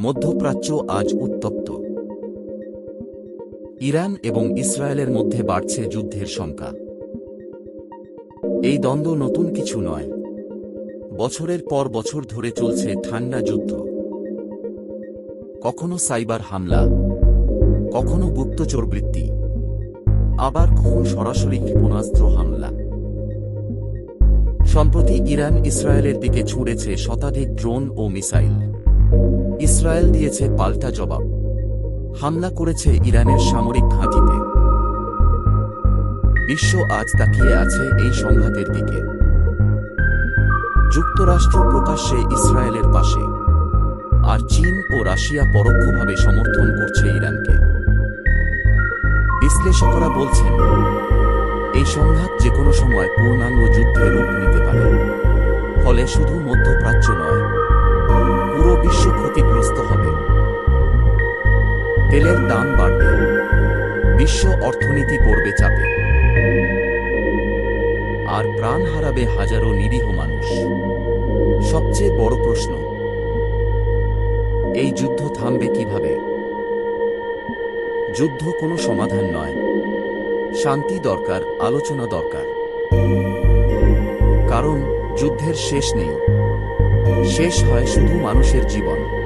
মধ্যপ্রাচ্য আজ উত্তপ্ত। ইরান এবং ইসরায়েলের মধ্যে বাড়ছে যুদ্ধের শঙ্কা এই দ্বন্দ্ব নতুন কিছু নয়। বছরের পর বছর ধরে চলছে ঠান্ডা যুদ্ধ। কখনো সাইবার হামলা, কখনো গুপ্তচর বৃত্তি, আবার কখনো সরাসরি ক্ষেপণাস্ত্র হামলা। সম্প্রতি ইরান ইসরায়েলের দিকে ছুঁড়েছে শতাধিক ড্রোন ও মিসাইল। ইসরায়েল দিয়েছে পাল্টা জবাব। হামলা করেছে ইরানের সামরিক ঘাঁটিতে। বিশ্ব আজ তাকিয়ে আছে এই সংঘাতের দিকে। যুক্তরাষ্ট্র প্রকাশ্যে ইসরায়েলের পাশে। আর চীন ও রাশিয়া পরোক্ষভাবে সমর্থন করছে ইরানকে। বিশ্লেষকরা বলছেন, এই সংঘাত যে কোনো সময় পূর্ণাঙ্গ যুদ্ধে রূপ নিতে পারে। ফলে শুধু মধ্যপ্রাচ্য নয় ক্ষতিগ্রস্ত হবে। তেলের দাম বাড়বে। বিশ্ব অর্থনীতি পড়বে চাপে। আর প্রাণ হারাবে হাজারো নিরীহ মানুষ। সবচেয়ে বড় প্রশ্ন, এই যুদ্ধ থামবে কীভাবে? যুদ্ধ কোনো সমাধান নয়। শান্তি দরকার, আলোচনা দরকার। কারণ, যুদ্ধের শেষ নেই। শেষ হয় শুধু মানুষের জীবন।